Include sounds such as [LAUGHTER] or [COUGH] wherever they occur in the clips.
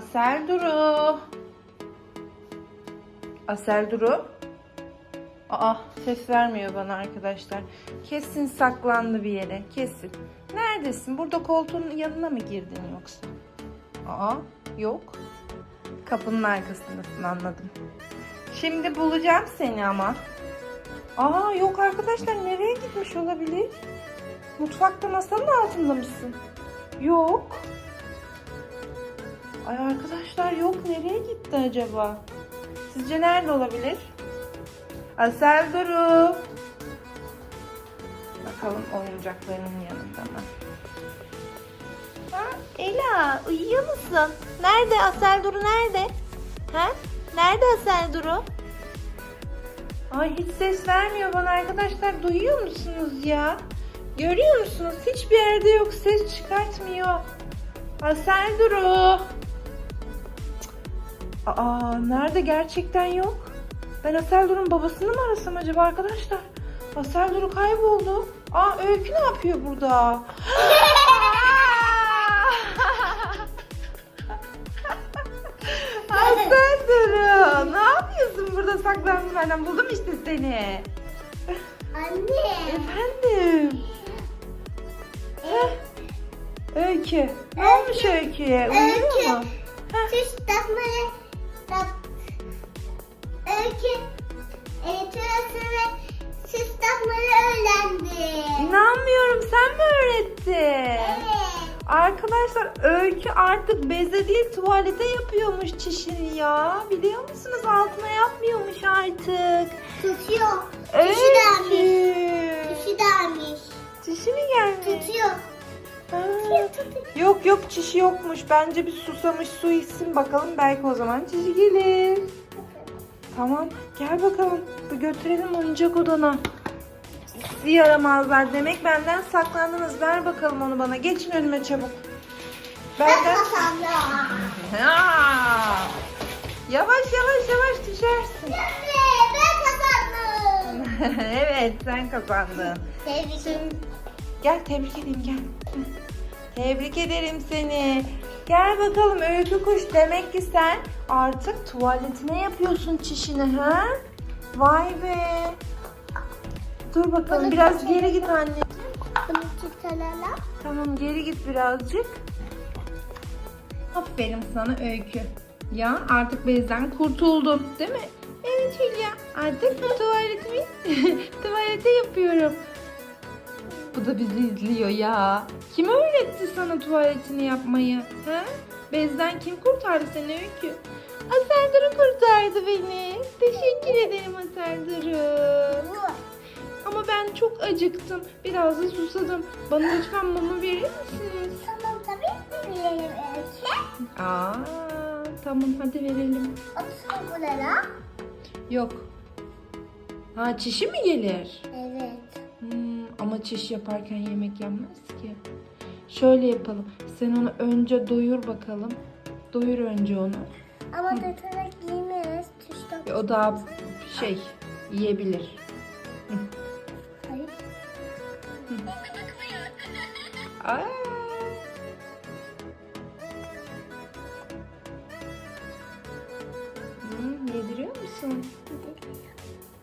Asel Duru. Asel Duru. Aa ses vermiyor bana arkadaşlar. Kesin saklandı bir yere. Kesin. Neredesin? Burada koltuğun yanına mı girdin yoksa? Aa yok. Kapının arkasındasın anladım. Şimdi bulacağım seni ama. Aa yok arkadaşlar nereye gitmiş olabilir? Mutfakta masanın altında mısın? Yok. Ay arkadaşlar yok nereye gitti acaba? Sizce nerede olabilir? Asel Duru. Bakalım oyuncaklarının yanında mı? Ha, Ela uyuyor musun? Nerede Asel Duru nerede? Ha? Nerede Asel Duru? Ay hiç ses vermiyor bana arkadaşlar. Duyuyor musunuz ya? Görüyor musunuz? Hiçbir yerde yok. Ses çıkartmıyor. Asel Duru. Aa nerede gerçekten yok? Ben Asel Duru'nun babasını mı arasam acaba arkadaşlar? Asel Duru kayboldu. Aa Öykü ne yapıyor burada? [LAUGHS] Asel Duru ne yapıyorsun burada saklandın benden? Buldum işte seni. Anne. Efendim. Heh. Öykü. Ne olmuş Öykü'ye? Uyuyor Öykü. mu? Heh. Tak. Öykü. E, tüyası ve süs takmayı öğrendi. İnanmıyorum sen mi öğrettin? Evet. Arkadaşlar Öykü artık beze değil tuvalete yapıyormuş çişini ya. Biliyor musunuz altına yapmıyormuş artık. Tutuyor. Öykü. Dişi dermiş. Çişi mi gelmiş? Tutuyor. Yok yok çişi yokmuş. Bence bir susamış su içsin bakalım. Belki o zaman çişi gelir. Tamam gel bakalım. Bir götürelim oyuncak odana. Sizi yaramazlar. Demek benden saklandınız. Ver bakalım onu bana. Geçin önüme çabuk. Ben Benden... kazandım. Ha! Yavaş yavaş yavaş düşersin. Ben kazandım. [LAUGHS] evet sen kazandın. Tebrik. Gel tebrik edeyim gel. Tebrik ederim seni. Gel bakalım öykü kuş. Demek ki sen artık tuvaletine yapıyorsun çişini ha? Vay be. Dur bakalım Bunu biraz tutalım. geri git anneciğim. Bunu tutalım. Tamam geri git birazcık. Aferin sana öykü. Ya artık bezden kurtuldun değil mi? Evet Hülya artık tuvaletimi [LAUGHS] tuvalete yapıyorum. Bu da bizi izliyor ya. Kim öğretti sana tuvaletini yapmayı? Ha? Bezden kim kurtardı seni öykü? Aserduru kurtardı beni. Teşekkür ederim Aserduru. Ama ben çok acıktım. Biraz da susadım. Bana lütfen mama verir misiniz? Tamam tabii ki verelim Öykü. Aa, tamam hadi verelim. Otur buraya. Yok. Ha çişi mi gelir? Evet. Çiş yaparken yemek yenmez ki. Şöyle yapalım. Sen onu önce doyur bakalım. Doyur önce onu. Ama giymeyiz. Tuşta. E, O daha şey yiyebilir. Hayır. Aa. Hmm, yediriyor musun?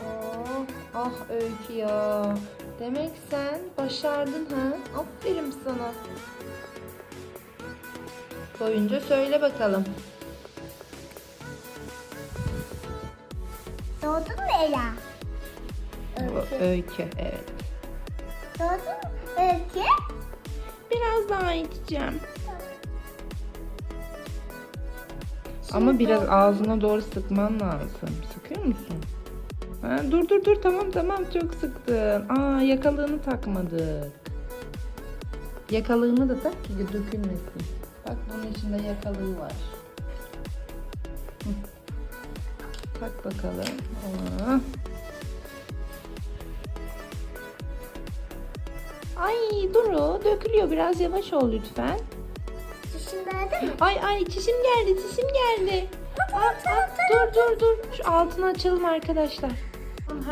Oh, ah Öykü ya. Demek sen başardın ha? Aferin sana. Doyunca söyle bakalım. Doğdun mu Ela? Öykü. Öykü evet. Doğdun mu Öykü? Biraz daha içeceğim. Ama biraz ağzına doğru sıkman lazım. Sıkıyor musun? Ha, dur dur dur tamam tamam çok sıktın. Aa yakalığını takmadık. Yakalığını da tak ki dökülmesin. Bak bunun içinde yakalığı var. Hı. Tak bakalım. Aa. Ay Duru dökülüyor biraz yavaş ol lütfen. Dişin nerede mi? Ay ay çişim geldi çişim geldi. Aa, aa, dur dur dur. Şu altını açalım arkadaşlar.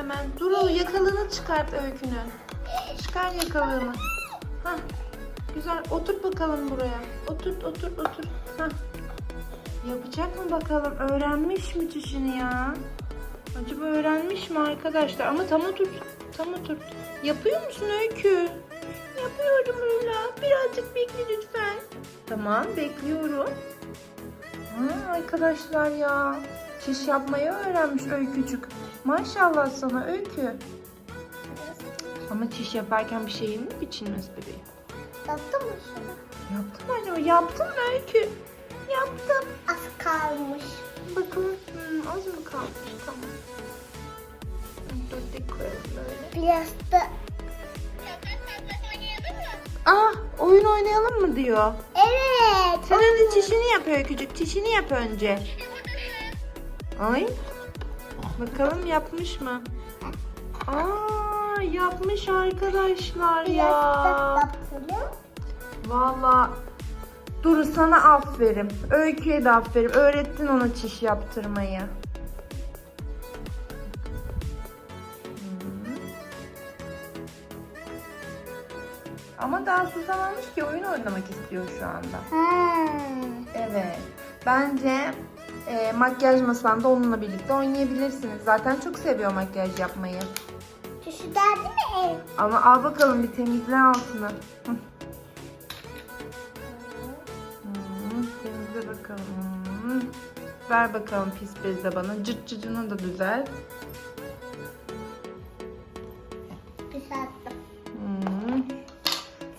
Hemen Duru yakalığını çıkart öykünün. Çıkar yakalığını. Hah. Güzel oturt bakalım buraya. Oturt oturt oturt. Hah. Yapacak mı bakalım? Öğrenmiş mi çişini ya? Acaba öğrenmiş mi arkadaşlar? Ama tam oturt. Tam oturt. Yapıyor musun Öykü? Yapıyorum Öyle. Birazcık bekle lütfen. Tamam bekliyorum. Ha, arkadaşlar ya. Çiş yapmayı öğrenmiş Öykücük. Maşallah sana Öykü. Ama çiş yaparken bir şeyin mi biçilmez bebeğim? Yaptın mı şunu? Yaptın mı acaba? Yaptın mı Öykü? Yaptım. Az kalmış. Bakalım. Hmm, az mı kalmış? Tamam. Dur dik koyalım böyle. Biraz da Ah oyun oynayalım mı diyor. Evet. Sen önce çişini yap Öykücük. Çişini yap önce. Ay. Bakalım yapmış mı? Aa yapmış arkadaşlar ya. Valla Duru sana aferin. Öykü'ye de aferin. Öğrettin ona çiş yaptırmayı. Hmm. Ama daha susamamış ki oyun oynamak istiyor şu anda. Ha. Evet. Bence e, makyaj masanda onunla birlikte oynayabilirsiniz. Zaten çok seviyor makyaj yapmayı. Şu derdi mi ev? Ama al bakalım bir temizle altını. Hı. Hmm, temizle bakalım. Hmm. Ver bakalım pis bezi de bana. Cırt cıcını da düzelt. Düzelttim. Hmm.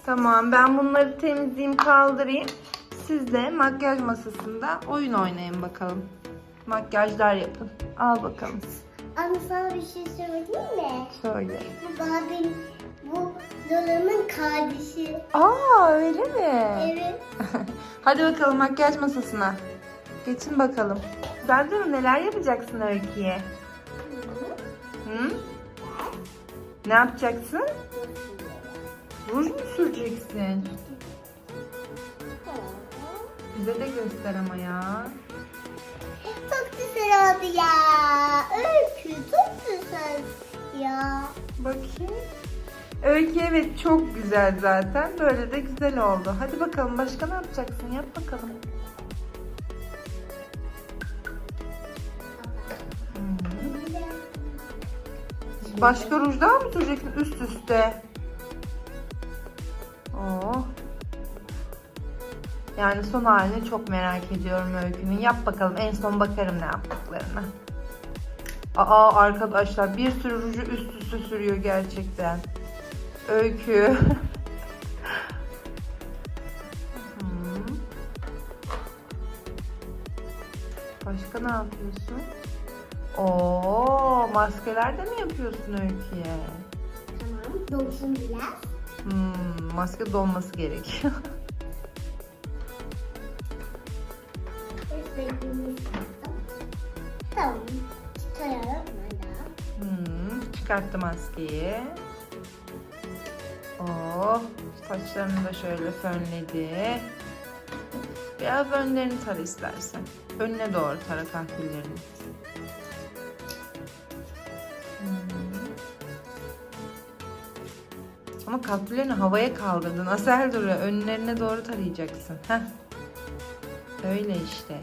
Tamam ben bunları temizleyeyim kaldırayım. Siz de makyaj masasında oyun oynayın bakalım. Makyajlar yapın. Al bakalım. Anne sana bir şey söyleyeyim mi? Söyle. Bu Barbie'nin, bu Lola'nın kardeşi. Aa öyle mi? Evet. [LAUGHS] Hadi bakalım makyaj masasına. Geçin bakalım. De neler yapacaksın Öykü'ye? Hı? Ne yapacaksın? Ruj mu süreceksin? Bize de göster ama ya. Çok güzel oldu ya. Öykü çok güzel ya. Bakayım. Öykü evet çok güzel zaten. Böyle de güzel oldu. Hadi bakalım başka ne yapacaksın? Yap bakalım. Hı. Başka ruj daha mı süreceksin üst üste? Oo. Yani son halini çok merak ediyorum Öykü'nün. Yap bakalım en son bakarım ne yaptıklarına. Aa arkadaşlar bir sürü ruju üst üste sürüyor gerçekten. Öykü. [LAUGHS] Başka ne yapıyorsun? Oo, maskeler de mi yapıyorsun Öykü'ye? Tamam. Dolsun biraz. Hmm, maske dolması gerekiyor. [LAUGHS] Kızım. Tamam. Çıkaralım hala. Hmm, çıkarttı maskeyi. Oh, saçlarını da şöyle fönledi. Biraz önlerini tara istersen. Önüne doğru tara kahvelerini. Hmm. Ama kahvelerini havaya kaldırdın. Asel duruyor. Önlerine doğru tarayacaksın. Heh. Öyle işte.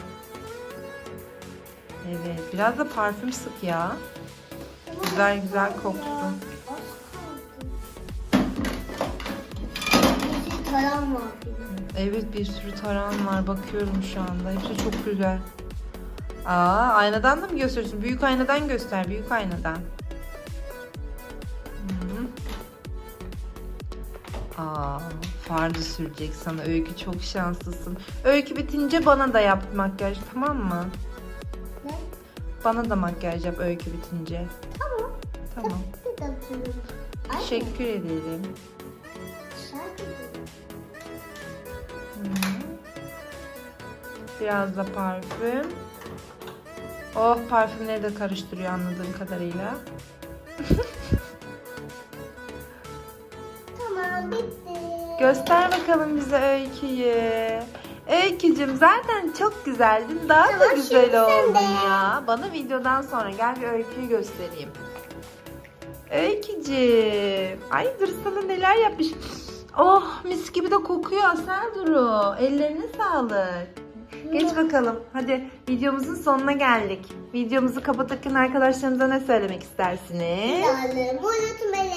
Evet. Biraz da parfüm sık ya. Güzel güzel koksun. Taran var. Evet bir sürü taran var. Bakıyorum şu anda. Hepsi çok güzel. Aa aynadan da mı gösteriyorsun? Büyük aynadan göster. Büyük aynadan. Aa fardı sürecek sana. Öykü çok şanslısın. Öykü bitince bana da yap makyaj tamam mı? Bana da makyaj yap öykü bitince. Tamam. Tamam. Teşekkür ederim. Biraz da parfüm. Oh parfümleri de karıştırıyor anladığım kadarıyla. Tamam bitti. Göster bakalım bize öyküyü. Öykücüm zaten çok güzeldin. Daha da güzel oldun de. ya. Bana videodan sonra gel bir öyküyü göstereyim. Öykücüm. Ay dur sana neler yapmış. Oh mis gibi de kokuyor Asel Duru. Ellerine sağlık. Geç bakalım. Hadi videomuzun sonuna geldik. Videomuzu kapatırken arkadaşlarımıza ne söylemek istersiniz? Videolarımı unutmayın.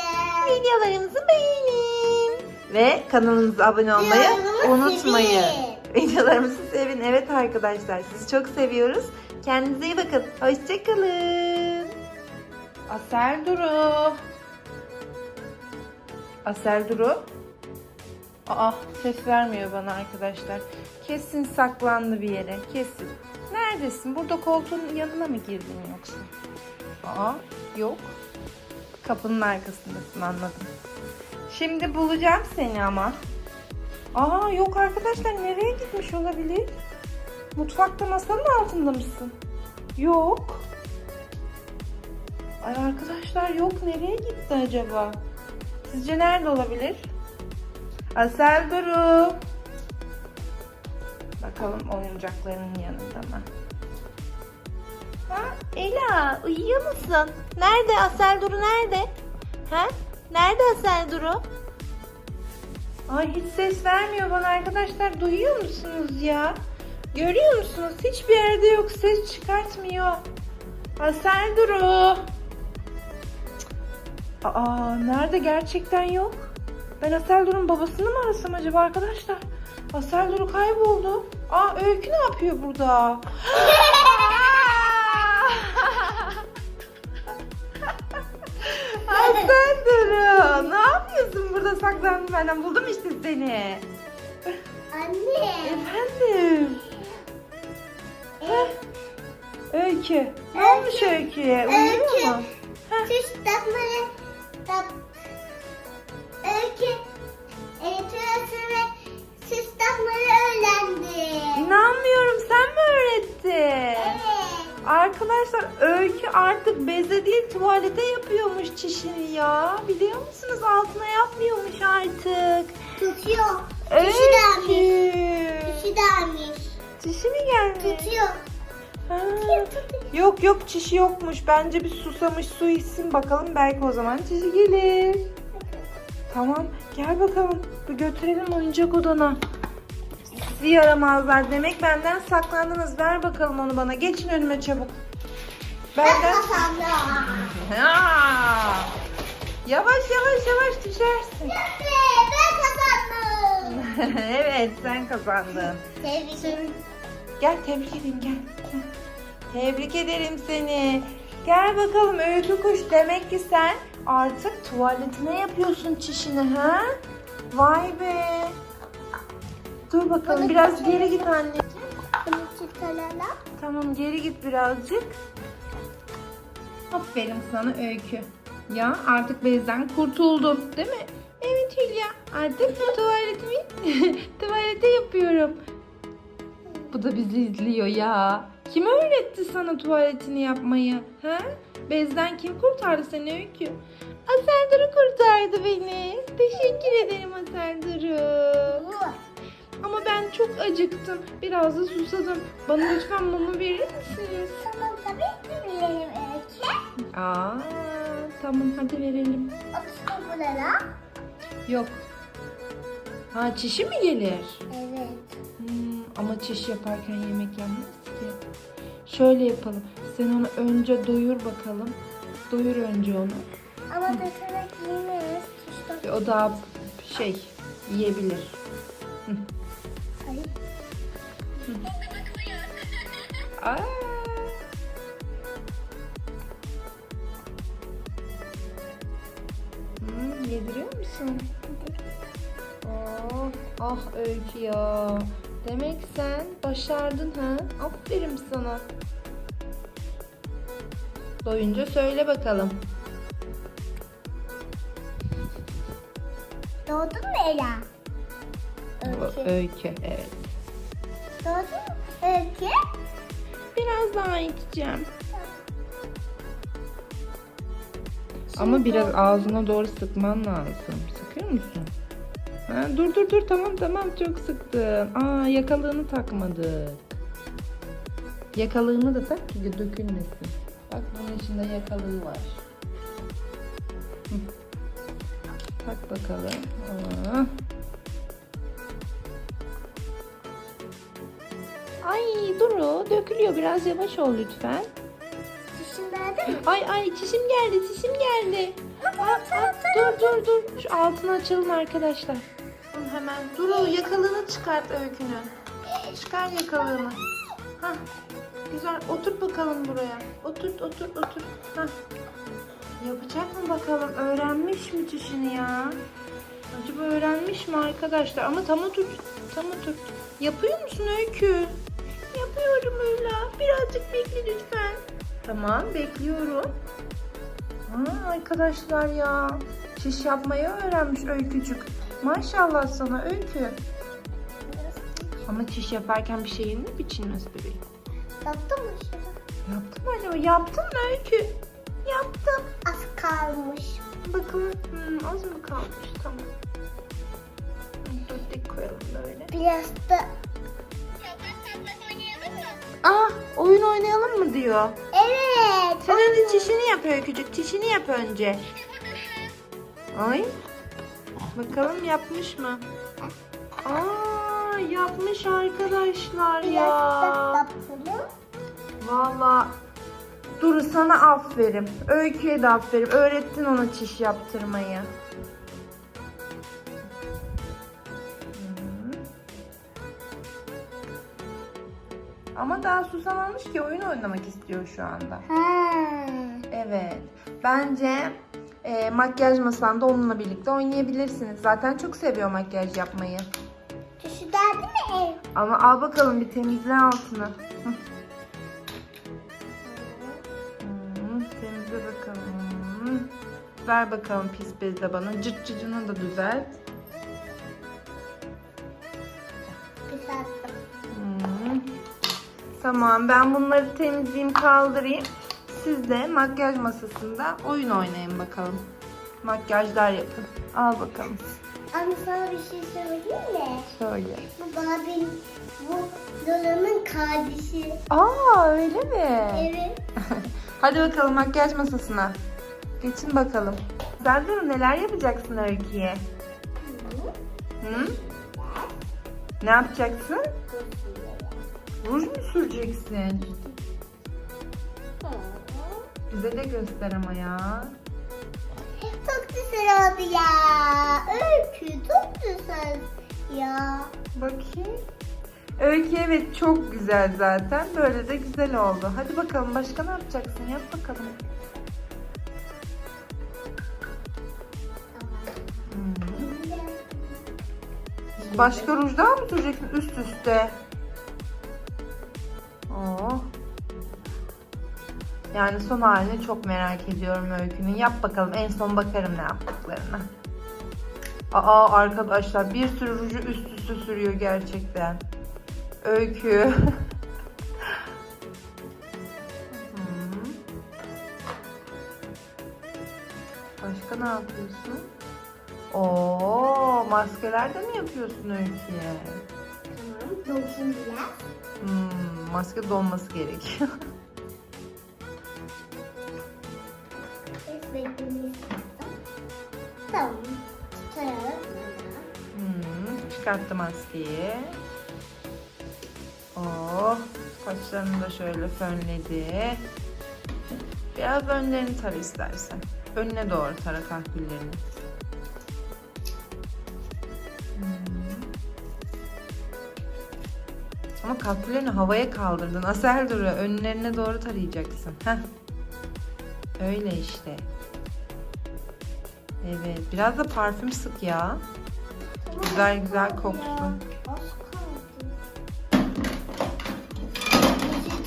Videolarımızı beğenin. Ve kanalımıza abone olmayı unutmayın. Videolarımızı sevin. Evet arkadaşlar sizi çok seviyoruz. Kendinize iyi bakın. Hoşçakalın. Aser Duru. Aser Duru. Aa ses vermiyor bana arkadaşlar. Kesin saklandı bir yere. Kesin. Neredesin? Burada koltuğun yanına mı girdin yoksa? Aa yok. Kapının arkasındasın anladım. Şimdi bulacağım seni ama. Aa yok arkadaşlar nereye gitmiş olabilir? Mutfakta masanın altında mısın? Yok. Ay arkadaşlar yok nereye gitti acaba? Sizce nerede olabilir? Asel Duru. Bakalım oyuncaklarının yanında mı? Ha, Ela uyuyor musun? Nerede Asel Duru nerede? Ha? Nerede Asel Duru? Ay hiç ses vermiyor bana arkadaşlar. Duyuyor musunuz ya? Görüyor musunuz? Hiçbir yerde yok. Ses çıkartmıyor. Asel Duru. Aa nerede gerçekten yok? Ben Asel Duru'nun babasını mı arasam acaba arkadaşlar? Asel Duru kayboldu. Aa Öykü ne yapıyor burada? [GASPS] Asel Duru ne burada saklandın benden? Buldum işte seni. Anne. Efendim. Heh. Öykü. Ne olmuş Öykü'ye? Uyuyor Öykü. mu? Heh. Süs takmaları tak. Öykü. Ve süs takmaları öğrendi. İnanmıyorum sen mi öğrettin? Evet. Arkadaşlar Öykü artık beze değil tuvalete yapıyormuş çişini ya. Biliyor musunuz altına yapmıyormuş artık. Tutuyor. Dişi delmiş. Öykü. Dişi delmiş. Çişi mi gelmiş? Tutuyor. Ha. Yok yok çişi yokmuş. Bence bir susamış su içsin bakalım. Belki o zaman çişi gelir. Tamam gel bakalım. Bir götürelim oyuncak odana. Sizi yaramazlar. Demek benden saklandınız. Ver bakalım onu bana. Geçin önüme çabuk. Ben Benden... Ha! Yavaş yavaş yavaş düşersin. Ben [LAUGHS] kazandım. evet sen kazandın. Tebrik Gel tebrik edeyim gel. Gel. Tebrik ederim seni. Gel bakalım öykü kuş. Demek ki sen artık tuvaletine yapıyorsun çişini ha? Vay be. Dur bakalım biraz geri git çıkaralım. Tamam geri git birazcık. Aferin sana öykü. Ya artık bezden kurtuldum değil mi? Evet Hülya artık [LAUGHS] tuvaletimi [LAUGHS] tuvalete yapıyorum. Bu da bizi izliyor ya. Kim öğretti sana tuvaletini yapmayı? Ha? Bezden kim kurtardı seni Öykü? Aser Duru kurtardı beni. Teşekkür ederim Aser Duru. Bu. Ama ben çok acıktım. Biraz da susadım. Bana lütfen mama verir misiniz? Tamam tabii ki verelim Öykü. Aa, tamam hadi verelim. Otur buralara. Yok. Ha çişi mi gelir? Evet. Hmm, ama çiş yaparken yemek yenmez ki. Şöyle yapalım. Sen onu önce doyur bakalım. Doyur önce onu. Ama dökerek. Tuşta. Ve O daha şey yiyebilir. Aa. Hmm, yediriyor musun? Oh, ah Öykü ya. Demek sen başardın ha? Aferin sana. Doyunca söyle bakalım. Doğdun mu Ela? Öykü. Öykü evet. Doğdun mu? Öykü. Biraz daha içeceğim. Ama biraz ağzına doğru sıkman lazım. Sıkıyor musun? Ha, dur dur dur tamam tamam çok sıktın. Aa yakalığını takmadık. Yakalığını da tak ki dökülmesin. Bak bunun içinde yakalığı var. Hı. Tak bakalım. Aa. Duru dökülüyor. Biraz yavaş ol lütfen. Dışındaydı mı? Ay ay çişim geldi çişim geldi. Aa, aa, dur dur dur. Şu altını açalım arkadaşlar. Hemen. Duru yakalığını çıkart öykünün. Çıkar yakalığını. Hah. Güzel. Otur bakalım buraya. Otur otur otur. Hah. Yapacak mı bakalım? Öğrenmiş mi çişini ya? Acaba öğrenmiş mi arkadaşlar? Ama tam otur. Tam otur. Yapıyor musun Öykü? Bekle lütfen. Tamam bekliyorum. Aa, arkadaşlar ya. Şiş yapmayı öğrenmiş Öykücük. Maşallah sana Öykü. Ama çiş yaparken bir şeyin mi biçilmez bebeğim? Yaptın mı şunu? Yaptın mı acaba? Yaptın mı Öykü? Yaptım. Az kalmış. Bakalım hmm, az mı kalmış? Tamam. Dik koyalım böyle. Biraz da Aa oyun oynayalım mı diyor. Evet. Sen önce çişini yap Öykücük. Çişini yap önce. Ay. Bakalım yapmış mı? Aa yapmış arkadaşlar ya. Valla Duru sana aferin. Öykü'ye de aferin. Öğrettin ona çiş yaptırmayı. Ama daha susamamış ki oyun oynamak istiyor şu anda. Ha. Evet. Bence e, makyaj masanda onunla birlikte oynayabilirsiniz. Zaten çok seviyor makyaj yapmayı. Dışındaydı mı? Ama al bakalım bir temizle altını. Hmm, temizle bakalım. Ver bakalım pis bezle bana. Cırt cıcını da düzelt. Tamam ben bunları temizleyeyim kaldırayım. Siz de makyaj masasında oyun oynayın bakalım. Makyajlar yapın. Al bakalım. Ama sana bir şey söyleyeyim mi? Söyle. Bu Barbie, bu Lola'nın kardeşi. Aa öyle mi? Evet. [LAUGHS] Hadi bakalım makyaj masasına. Geçin bakalım. Zerduru neler yapacaksın Öykü'ye? Hı? Ne yapacaksın? Ruj mu süreceksin? Bize de göster ama ya. Çok güzel oldu ya. Öykü çok güzel ya. Bakayım. Öykü evet çok güzel zaten. Böyle de güzel oldu. Hadi bakalım başka ne yapacaksın? Yap bakalım. Hmm. Başka ruj daha mı süreceksin üst üste? Yani son halini çok merak ediyorum Öykü'nün. Yap bakalım en son bakarım ne yaptıklarına. Aa arkadaşlar bir sürü ruju üst üste sürüyor gerçekten. Öykü. [LAUGHS] Başka ne yapıyorsun? Oo, maskeler de mi yapıyorsun Öykü'ye? Tamam. Dolsun biraz. Hmm, maske donması gerekiyor. [LAUGHS] Tamam. Çıkaralım. hmm, çıkarttı maskeyi. Oh, saçlarını da şöyle fönledi. Biraz önlerini tar istersen. Önüne doğru tara kahküllerini. Hmm. Ama kahküllerini havaya kaldırdın. Asel duru. Önlerine doğru tarayacaksın. Heh. Öyle işte. Evet. Biraz da parfüm sık ya. Güzel güzel koksun.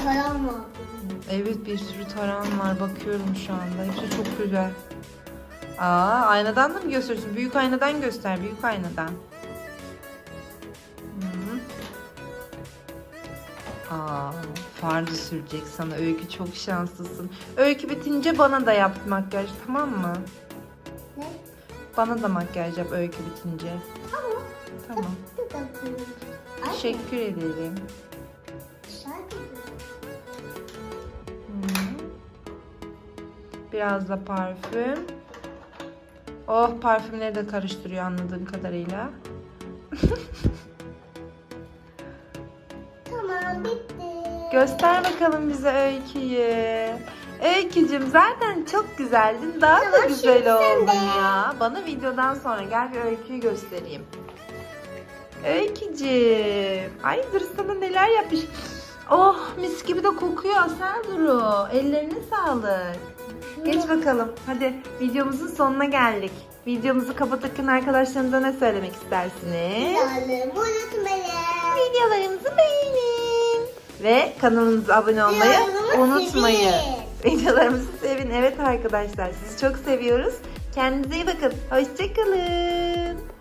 Taran var. Evet bir sürü taran var. Bakıyorum şu anda. Hepsi çok güzel. Aa aynadan da mı gösteriyorsun? Büyük aynadan göster. Büyük aynadan. Aa, far da sürecek sana. Öykü çok şanslısın. Öykü bitince bana da yap makyaj tamam mı? Bana da makyaj yap öykü bitince. Tamam. Tamam. Teşekkür ederim. Hı. Biraz da parfüm. Oh parfümleri de karıştırıyor anladığım kadarıyla. [LAUGHS] Tamam bitti. Göster bakalım bize öyküyü. Öykücüm zaten çok güzeldin. Daha da güzel oldun de. ya. Bana videodan sonra gel bir öyküyü göstereyim. Öykücüm. Ay dur sana neler yapmış. Oh mis gibi de kokuyor Asel Duru. Ellerine sağlık. Geç bakalım. Hadi videomuzun sonuna geldik. Videomuzu kapatırken arkadaşlarımıza ne söylemek istersiniz? Canım unutmayın. Videolarımızı beğenin. Ve kanalımıza abone olmayı unutmayın. Videolarımızı sevin. Evet arkadaşlar sizi çok seviyoruz. Kendinize iyi bakın. Hoşçakalın.